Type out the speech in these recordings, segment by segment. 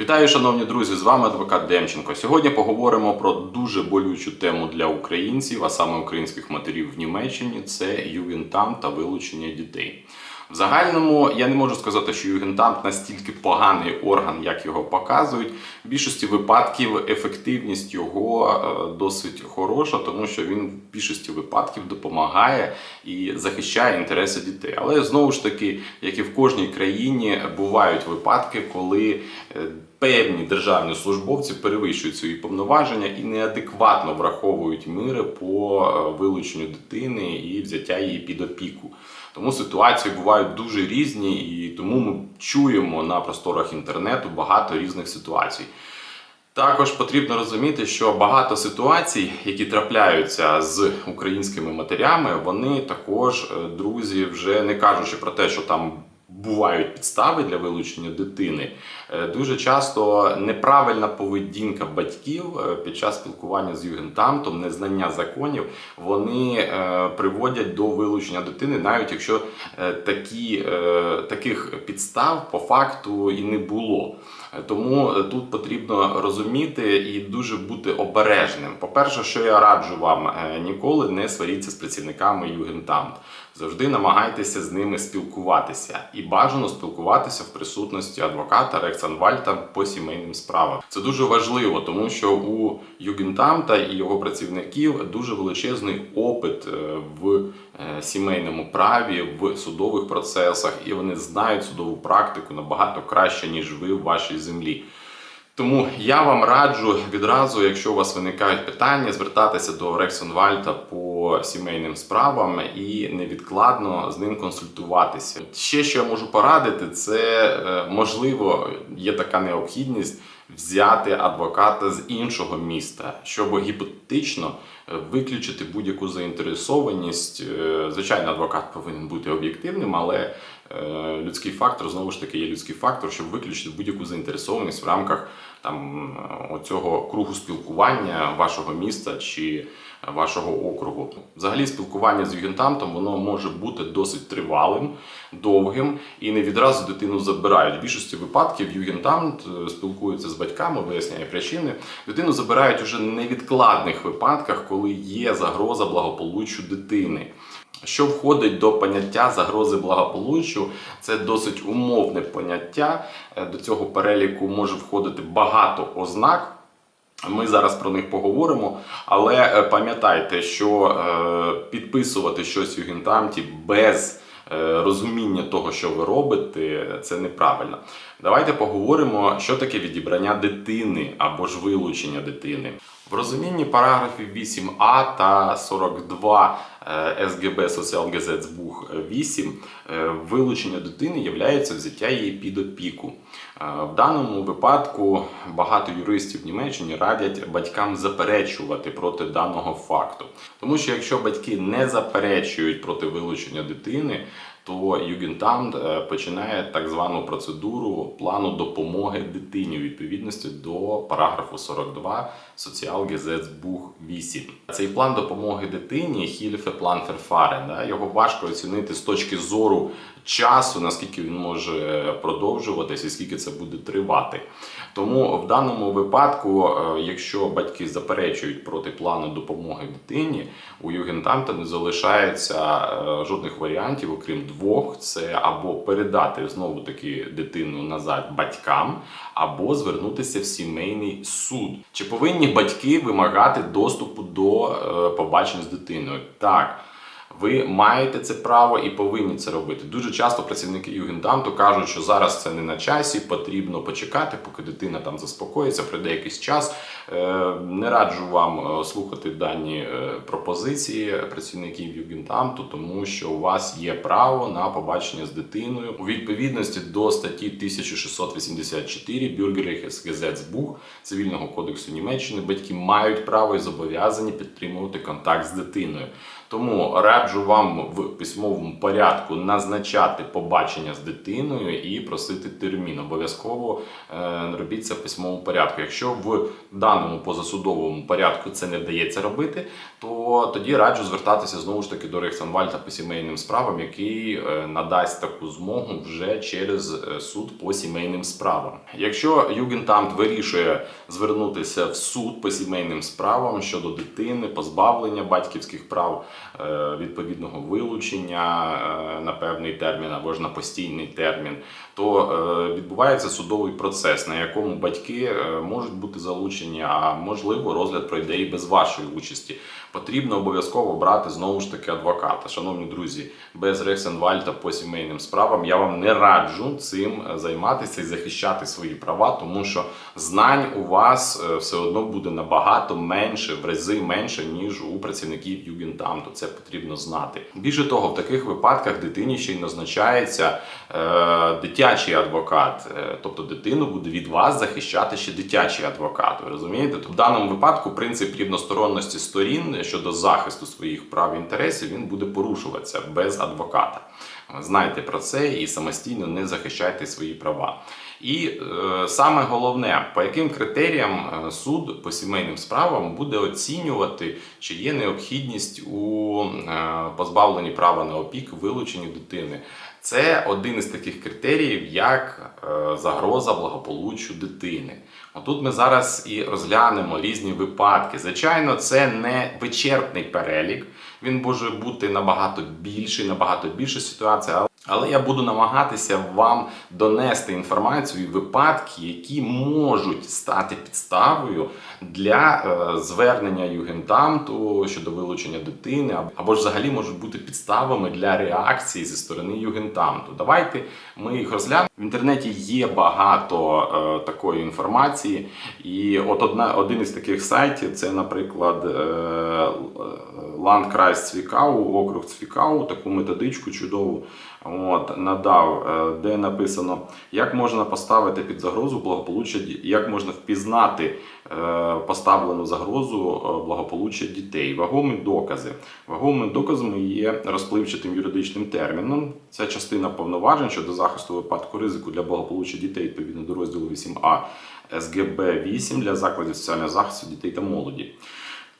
Вітаю, шановні друзі! З вами адвокат Демченко. Сьогодні поговоримо про дуже болючу тему для українців, а саме українських матерів в Німеччині це ювінтам та вилучення дітей. В загальному я не можу сказати, що югентамт настільки поганий орган, як його показують. В більшості випадків ефективність його е, досить хороша, тому що він в більшості випадків допомагає і захищає інтереси дітей. Але знову ж таки, як і в кожній країні, бувають випадки, коли е, певні державні службовці перевищують свої повноваження і неадекватно враховують міри по е, вилученню дитини і взяття її під опіку. Тому ситуації бувають дуже різні, і тому ми чуємо на просторах інтернету багато різних ситуацій. Також потрібно розуміти, що багато ситуацій, які трапляються з українськими матерями, вони також, е, друзі, вже не кажучи про те, що там бувають підстави для вилучення дитини, е, дуже часто неправильна поведінка батьків е, під час спілкування з югентамтом, незнання законів, вони е, приводять до вилучення дитини, навіть якщо такі, таких підстав по факту і не було. Тому тут потрібно розуміти і дуже бути обережним. По-перше, що я раджу вам, ніколи не сваріться з працівниками Югентамт. Завжди намагайтеся з ними спілкуватися і бажано спілкуватися в присутності адвоката Рексанвальта по сімейним справам. Це дуже важливо, тому що у Югентамта і його працівників дуже величезний опит е, в е, сімейному праві, в судових процесах, і вони знають судову практику набагато краще, ніж ви в вашій землі. Тому я вам раджу відразу, якщо у вас виникають питання, звертатися до Рексонвальта по сімейним справам і невідкладно з ним консультуватися. Ще що я можу порадити, це е, можливо є така необхідність взяти адвоката з іншого міста, щоб гіпотетично е, виключити будь-яку заінтересованість. Е, Звичайно, адвокат повинен бути об'єктивним, але людський фактор знову ж таки є людський фактор, щоб виключити будь-яку заінтересованість в рамках там оцього кругу спілкування вашого міста чи вашого округу. Взагалі, спілкування з югентамтом воно може бути досить тривалим, довгим і не відразу дитину забирають. В більшості випадків югентамт е, спілкується з батьками, виясняє причини. Дитину забирають уже невідкладних випадках, коли є загроза благополуччю дитини. Що входить до поняття загрози благополуччю, це досить умовне поняття. Е, До цього переліку може входити багато ознак. Ми зараз про них поговоримо, але е, пам'ятайте, що е, підписувати щось у гентамті без е, розуміння того, що ви робите, це неправильно. Давайте поговоримо, що таке відібрання дитини або ж вилучення дитини. В розумінні параграфів 8а та 42 е, СГБ Соціалгезецбух 8 е, вилучення дитини є взяття її під опіку. В даному випадку багато юристів в Німеччині радять батькам заперечувати проти даного факту. Тому що якщо батьки не заперечують проти вилучення дитини, то Югентамт починає так звану процедуру плану допомоги дитині відповідності до параграфу 42 Соціалгезецбух 8. Цей план допомоги дитині Хільфе план Ферфарен. Да, його важко оцінити з точки зору часу, наскільки він може продовжуватись і скільки це буде тривати. Тому в даному випадку, е, якщо батьки заперечують проти плану допомоги дитині, у Югентамта не залишається е, жодних варіантів, окрім двох: це або передати знову таки дитину назад батькам, або звернутися в сімейний суд. Чи повинні батьки вимагати доступу до е, побачень з дитиною? Так. Ви маєте це право і повинні це робити. Дуже часто працівники Югендамту кажуть, що зараз це не на часі, потрібно почекати, поки дитина там заспокоїться, пройде якийсь час. Е, Не раджу вам е, слухати дані е, пропозиції працівників Югендамту, тому що у вас є право на побачення з дитиною у відповідності до статті 1684 Bürgerliches Gesetzbuch Цивільного кодексу Німеччини. Батьки мають право і зобов'язані підтримувати контакт з дитиною. Тому раджу вам в письмовому порядку назначати побачення з дитиною і просити термін. Обов'язково е, робіть це в письмовому порядку. Якщо в даному позасудовому порядку це не вдається робити, то тоді раджу звертатися знову ж таки до Рейхсанвальта по сімейним справам, який е, надасть таку змогу вже через е, суд по сімейним справам. Якщо Югентамт вирішує звернутися в суд по сімейним справам щодо дитини, позбавлення батьківських прав, відповідного вилучення е, на певний термін або ж на постійний термін, то е, відбувається судовий процес, на якому батьки е, можуть бути залучені, а можливо, розгляд пройде і без вашої участі. Потрібно обов'язково брати знову ж таки адвоката. Шановні друзі, без Рейхсенвальта по сімейним справам я вам не раджу цим е, займатися і захищати свої права, тому що знань у вас е, все одно буде набагато менше, в рази менше, ніж у працівників Югентамту. Це потрібно знати. Більше того, в таких випадках дитині ще й назначається е, дитячий адвокат, Е, тобто дитину буде від вас захищати ще дитячий адвокат. Ви розумієте? Тобто в даному випадку принцип рівносторонності сторін щодо захисту своїх прав і інтересів він буде порушуватися без адвоката. Знайте про це і самостійно не захищайте свої права. І е, саме головне, по яким критеріям е, суд по сімейним справам буде оцінювати, чи є необхідність у е, позбавленні права на опік, вилученні дитини. Це один із таких критеріїв, як е, загроза благополуччю дитини. Отут ми зараз і розглянемо різні випадки. Звичайно, це не вичерпний перелік. Він може бути набагато більший, набагато більша ситуація. Але- я буду намагатися вам донести інформацію випадки, які можуть стати підставою для е, звернення Югентамту щодо вилучення дитини, або- ж взагалі можуть бути підставами для реакції зі сторони Югентамту. Давайте ми їх розглянемо. В інтернеті є багато е, такої інформації, і от одна один із таких сайтів це, наприклад, е, Ландкрайс Цвікау, округ Цвікау, таку методичку чудову от, надав, е, де написано, як можна поставити під загрозу благополуччя, як можна впізнати е, поставлену загрозу е, благополуччя дітей. Вагомі докази. Вагомими доказами є розпливчатим юридичним терміном. Це частина повноважень щодо захисту випадку ризику для благополуччя дітей відповідно до розділу 8а СГБ 8 для закладів соціального захисту дітей та молоді.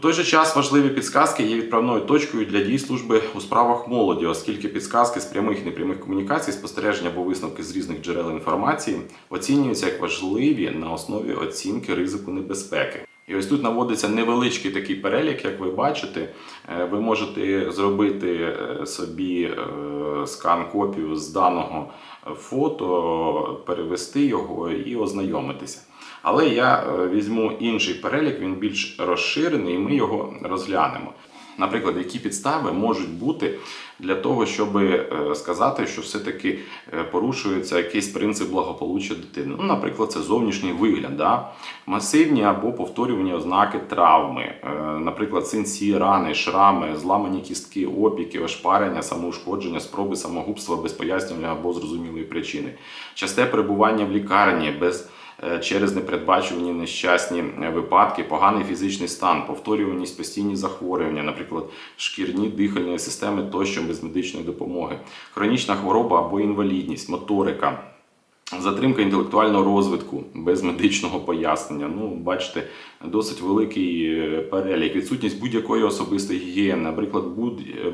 Той же час важливі підсказки є відправною точкою для дій служби у справах молоді, оскільки підсказки з прямих і непрямих комунікацій, спостереження або висновки з різних джерел інформації оцінюються як важливі на основі оцінки ризику небезпеки. І ось тут наводиться невеличкий такий перелік, як ви бачите. Е, Ви можете зробити е, собі е, скан-копію з даного фото, перевести його і ознайомитися. Але я е, візьму інший перелік, він більш розширений, і ми його розглянемо. Наприклад, які підстави можуть бути для того, щоб е, сказати, що все-таки е, порушується якийсь принцип благополуччя дитини. Ну, наприклад, це зовнішній вигляд, да? масивні або повторювані ознаки травми, наприклад, синці, рани, шрами, зламані кістки, опіки, ошпарення, самоушкодження, спроби самогубства без пояснювання або зрозумілої причини, часте перебування в лікарні без через непередбачувані нещасні е, випадки, поганий фізичний стан, повторюваність, постійні захворювання, наприклад, шкірні дихальні системи тощо без медичної допомоги, хронічна хвороба або інвалідність, моторика. Затримка інтелектуального розвитку без медичного пояснення. Ну, бачите, досить великий е, перелік. Відсутність будь-якої особистої гігієни, наприклад,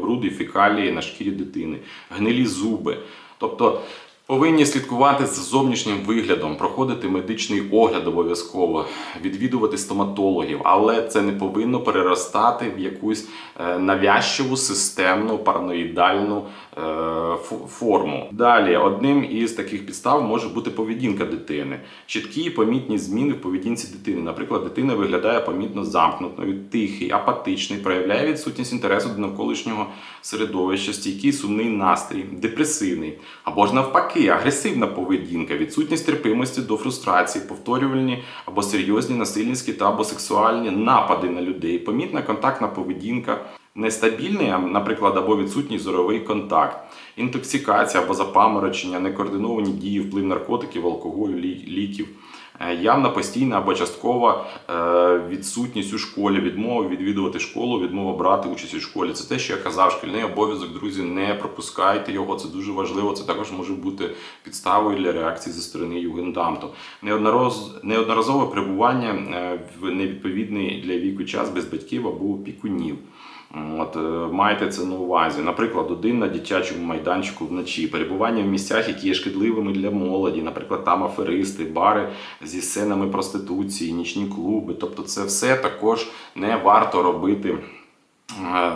бруди, фекалії на шкірі дитини, гнилі зуби. Тобто повинні слідкувати за зовнішнім виглядом, проходити медичний огляд обов'язково, відвідувати стоматологів, але це не повинно переростати в якусь е, навязчиву системну параноїдальну е, форму. Далі, одним із таких підстав може бути поведінка дитини, чіткі і помітні зміни в поведінці дитини. Наприклад, дитина виглядає помітно замкнутою, тихий, апатичний, проявляє відсутність інтересу до навколишнього середовища, стійкий сумний настрій, депресивний, або ж навпаки, агресивна поведінка, відсутність терпимості до фрустрації, повторювальні або серйозні насильницькі та або сексуальні напади на людей, помітна контактна поведінка. Нестабільний, наприклад, або відсутній зоровий контакт, інтоксикація або запаморочення, некоординовані дії, вплив наркотиків, алкоголю, лі- ліків, явна постійна або часткова е, відсутність у школі, відмова відвідувати школу, відмова брати участь у школі. Це те, що я казав, шкільний обов'язок, друзі, не пропускайте його. Це дуже важливо. Це також може бути підставою для реакції зі сторони Югендамту. Неодноразове перебування е, в невідповідний для віку час без батьків або опікунів. От, е, майте це на увазі. Наприклад, один на дитячому майданчику вночі, перебування в місцях, які є шкідливими для молоді, наприклад, там аферисти, бари зі сценами проституції, нічні клуби. Тобто, це все також не варто робити е,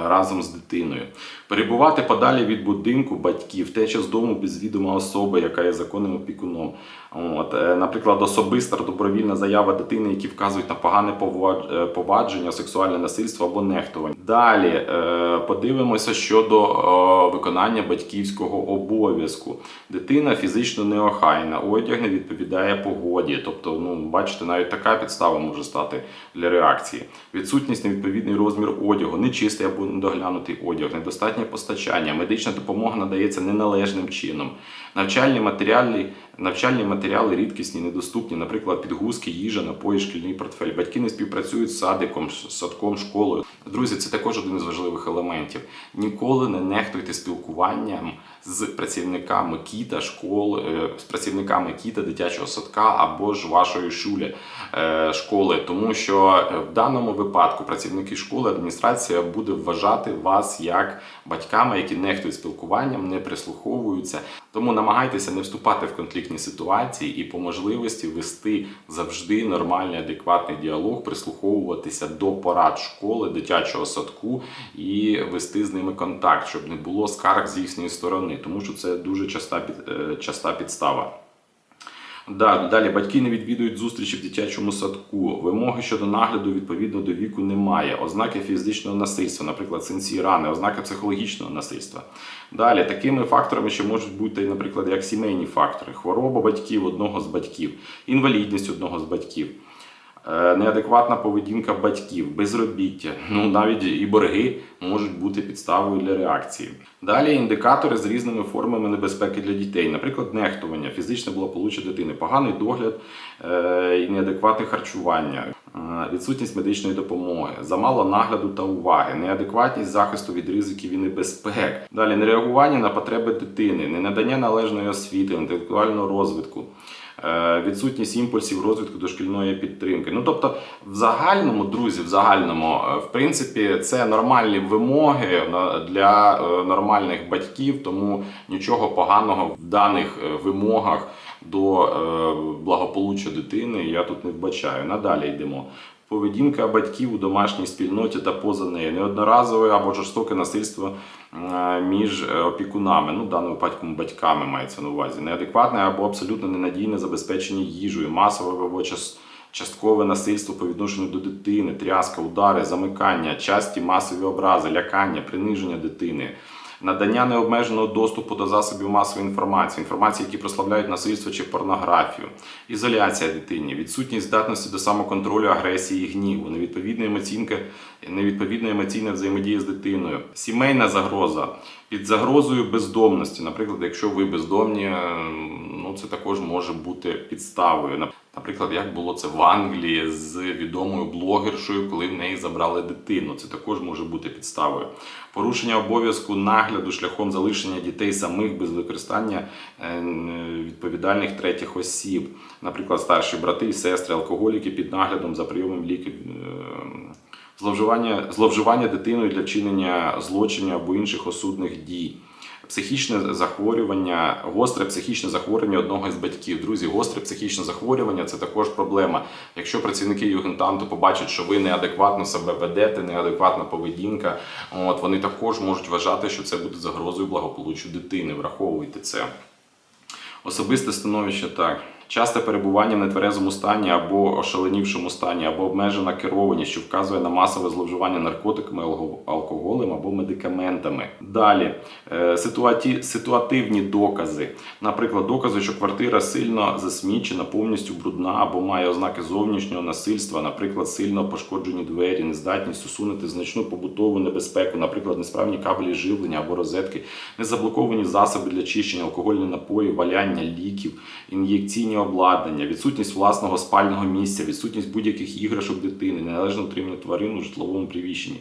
разом з дитиною. Перебувати подалі від будинку батьків, теча з дому без відома особи, яка є законним опікуном. От, е, наприклад, особиста добровільна заява дитини, які вказують на погане е, повадження, сексуальне насильство або нехтування. Далі е, подивимося щодо виконання батьківського обов'язку. Дитина фізично неохайна, одяг не відповідає погоді. Тобто, ну бачите, навіть така підстава може стати для реакції. Відсутність невідповідний розмір одягу, нечистий або недоглянутий одяг, недостатнє постачання, медична допомога надається неналежним чином. Навчальні матеріали, навчальні матеріали рідкісні, недоступні, наприклад, підгузки, їжа, напої, шкільний портфель. Батьки не співпрацюють з садиком, садком, школою. Друзі, це також один із важливих елементів. Ніколи не нехтуйте спілкуванням з працівниками кіта, школ, е, з працівниками кіта, дитячого садка або ж вашої шулі е, школи, тому що е, в даному випадку працівники школи, адміністрація буде вважати вас як батьками, які нехтують спілкуванням, не прислуховуються. Тому намагайтеся не вступати в конфліктні ситуації і по можливості вести завжди нормальний, адекватний діалог, прислуховуватися до порад школи, дитячого садку і вести з ними контакт, щоб не було скарг з їхньої сторони, тому що це дуже часта, е, часта підстава. Да, далі батьки не відвідують зустрічі в дитячому садку. Вимоги щодо нагляду відповідно до віку немає. Ознаки фізичного насильства, наприклад, синці рани, ознаки психологічного насильства. Далі такими факторами, що можуть бути, наприклад, як сімейні фактори: хвороба батьків одного з батьків, інвалідність одного з батьків. Е, Неадекватна поведінка батьків, безробіття, ну навіть і борги можуть бути підставою для реакції. Далі індикатори з різними формами небезпеки для дітей, наприклад, нехтування, фізичне благополуччя дитини, поганий догляд е, і неадекватне харчування, е, відсутність медичної допомоги, замало нагляду та уваги, неадекватність захисту від ризиків і небезпек. Далі нереагування на потреби дитини, ненадання належної освіти, інтелектуального розвитку. Е, Відсутність імпульсів розвитку дошкільної підтримки. Ну тобто, в загальному, друзі, в загальному, е, в принципі, це нормальні вимоги для е, нормальних батьків, тому нічого поганого в даних вимогах до благополуччя дитини я тут не вбачаю. Надалі йдемо. Поведінка батьків у домашній спільноті та поза нею, неодноразове або жорстоке насильство між е, опікунами, ну в даному випадку батьками мається на увазі, неадекватне або абсолютно ненадійне забезпечення їжею, масове або час. Часткове насильство по відношенню до дитини, тряска, удари, замикання, часті масові образи, лякання, приниження дитини, надання необмеженого доступу до засобів масової інформації, інформації, які прославляють насильство чи порнографію, ізоляція дитині, відсутність здатності до самоконтролю, агресії і гніву, невідповідна емоційна, невідповідна емоційна взаємодія з дитиною, сімейна загроза під загрозою бездомності. Наприклад, якщо ви бездомні, е, ну це також може бути підставою. Нап- Наприклад, як було це в Англії з відомою блогершою, коли в неї забрали дитину. Це також може бути підставою. Порушення обов'язку нагляду шляхом залишення дітей самих без використання е, відповідальних третіх осіб, наприклад, старші брати і сестри, алкоголіки під наглядом за прийомом ліків. Зловживання, зловживання дитиною для чинення злочинів або інших осудних дій, психічне захворювання, гостре психічне захворювання одного із батьків. Друзі, гостре психічне захворювання це також проблема. Якщо працівники югентанту побачать, що ви неадекватно себе ведете, неадекватна поведінка, от вони також можуть вважати, що це буде загрозою благополуччю дитини. Враховуйте це. Особисте становище так. Часте перебування в нетверезому стані або ошаленівшому стані, або обмежена керованість, що вказує на масове зловживання наркотиками, алкоголем або медикаментами. Далі е, ситуаті, ситуативні докази, наприклад, докази, що квартира сильно засмічена, повністю брудна або має ознаки зовнішнього насильства, наприклад, сильно пошкоджені двері, нездатність усунути значну побутову небезпеку, наприклад, несправні кабелі живлення або розетки, незаблоковані засоби для чищення, алкогольні напої, валяння ліків, ін'єкційні обладнання, відсутність власного спального місця, відсутність будь-яких іграшок дитини, неналежне утримання тварин у житловому приміщенні.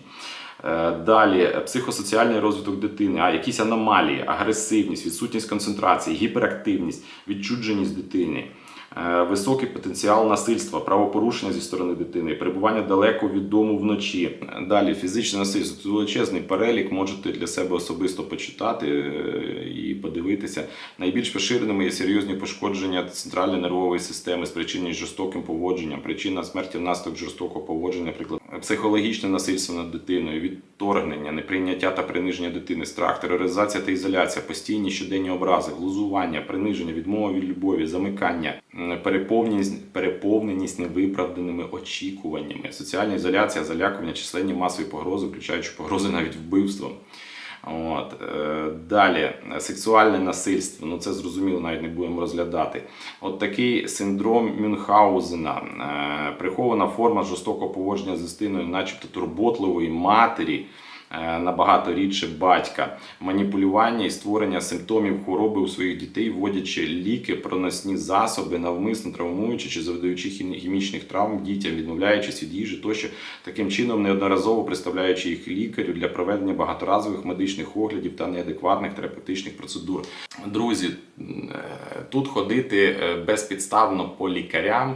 Е, Далі психосоціальний розвиток дитини, а якісь аномалії, агресивність, відсутність концентрації, гіперактивність, відчудженість дитини, високий потенціал насильства, правопорушення зі сторони дитини, перебування далеко від дому вночі. Е, Далі фізичне насильство. Це величезний перелік, можете для себе особисто почитати е, і подивитися. Найбільш поширеними є серйозні пошкодження центральної нервової системи, спричинені жорстоким поводженням, причина смерті внаслідок жорстокого поводження, наприклад, психологічне насильство над дитиною, відторгнення, неприйняття та приниження дитини, страх, тероризація та ізоляція, постійні щоденні образи, глузування, приниження, відмова від любові, замикання, переповненість, переповненість невиправданими очікуваннями, соціальна ізоляція, залякування, численні масові погрози, включаючи погрози навіть вбивством. От. е, Далі сексуальне насильство. Ну це зрозуміло, навіть не будемо розглядати. От такий синдром Мюнхгаузена, е, прихована форма жорстокого поводження з істиною, начебто турботливої матері. Е, Набагато рідше батька, маніпулювання і створення симптомів хвороби у своїх дітей, вводячи ліки, проносні засоби, навмисно травмуючи чи завдаючи хімі- хімічних травм дітям, відмовляючись від їжі, тощо таким чином неодноразово представляючи їх лікарю для проведення багаторазових медичних оглядів та неадекватних терапевтичних процедур. Друзі, е, тут ходити е, безпідставно по лікарям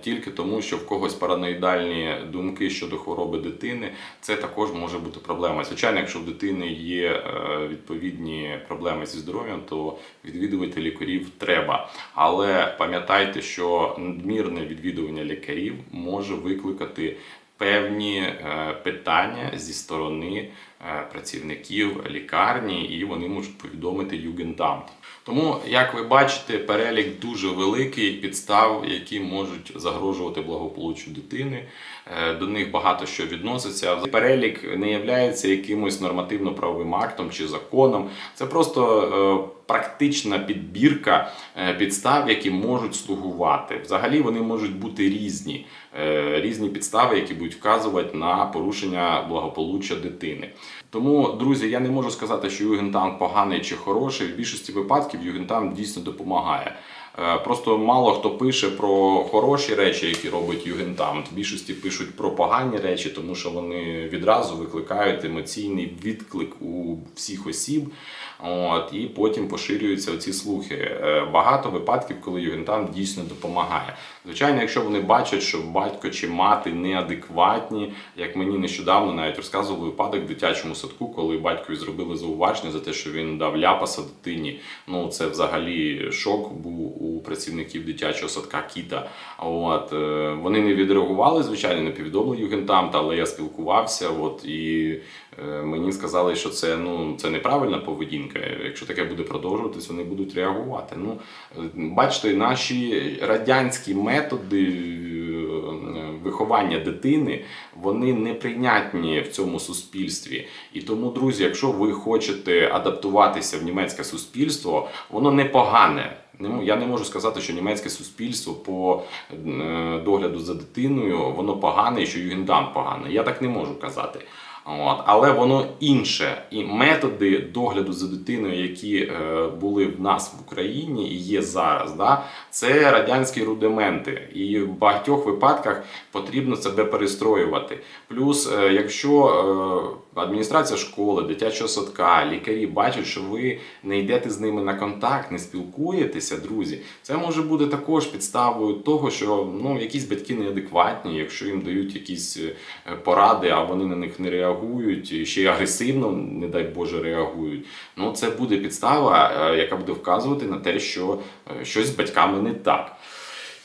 тільки тому, що в когось параноїдальні думки щодо хвороби дитини, це також може бути проблема. Звичайно, якщо в дитини є е, відповідні проблеми зі здоров'ям, то відвідувати лікарів треба. Але пам'ятайте, що надмірне відвідування лікарів може викликати певні е, питання зі сторони е, працівників лікарні, і вони можуть повідомити Югентамт. Тому, як ви бачите, перелік дуже великий підстав, які можуть загрожувати благополуччю дитини. Е, До них багато що відноситься. Перелік не є якимось нормативно-правовим актом чи законом. Це просто е, практична підбірка е, підстав, які можуть слугувати. Взагалі вони можуть бути різні, різні підстави, які будуть вказувати на порушення благополуччя дитини. Тому, друзі, я не можу сказати, що Югентам поганий чи хороший. В більшості випадків Югентам дійсно допомагає. Е, Просто мало хто пише про хороші речі, які робить Югентамт. В більшості пишуть про погані речі, тому що вони відразу викликають емоційний відклик у всіх осіб. От, і потім поширюються оці слухи. Е, Багато випадків, коли Югентамт дійсно допомагає. Звичайно, якщо вони бачать, що батько чи мати неадекватні, як мені нещодавно навіть розказували випадок в дитячому садку, коли батькові зробили зауваження за те, що він дав ляпаса дитині. Ну це взагалі шок був у працівників дитячого садка Кіта. От е, вони не відреагували, звичайно, не повідомили Югентамт, але я спілкувався. От і е, мені сказали, що це ну це неправильна поведінка. Якщо таке буде продовжуватись, вони будуть реагувати. Ну бачите, наші радянські методи е, виховання дитини вони неприйнятні в цьому суспільстві. І тому, друзі, якщо ви хочете адаптуватися в німецьке суспільство, воно непогане. М- Я не можу сказати, що німецьке суспільство по е, догляду за дитиною воно погане і що Югендам поганий. Я так не можу казати. От. Але воно інше. І методи догляду за дитиною, які е, були в нас в Україні і є зараз, да, це радянські рудименти. І в багатьох випадках потрібно себе перестроювати. Плюс, е, якщо е, адміністрація школи, дитячого садка, лікарі бачать, що ви не йдете з ними на контакт, не спілкуєтеся, друзі, це може бути також підставою того, що ну, якісь батьки неадекватні, якщо їм дають якісь е, поради, а вони на них не реагують, ще й агресивно, не дай Боже, реагують. Ну, це буде підстава, е, яка буде вказувати на те, що е, щось з батьками не так.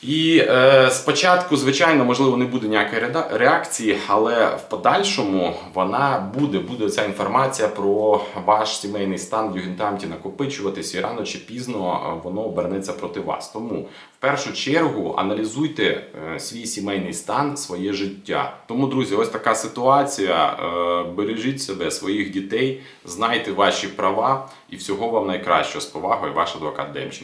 І е, спочатку, звичайно, можливо, не буде ніякої реакції, але в подальшому вона буде, буде ця інформація про ваш сімейний стан в Югентамті накопичуватись, і рано чи пізно е, воно обернеться проти вас. Тому в першу чергу аналізуйте е, свій сімейний стан, своє життя. Тому, друзі, ось така ситуація. Е, бережіть себе, своїх дітей, знайте ваші права і всього вам найкращого з повагою, ваш адвокат Демченко.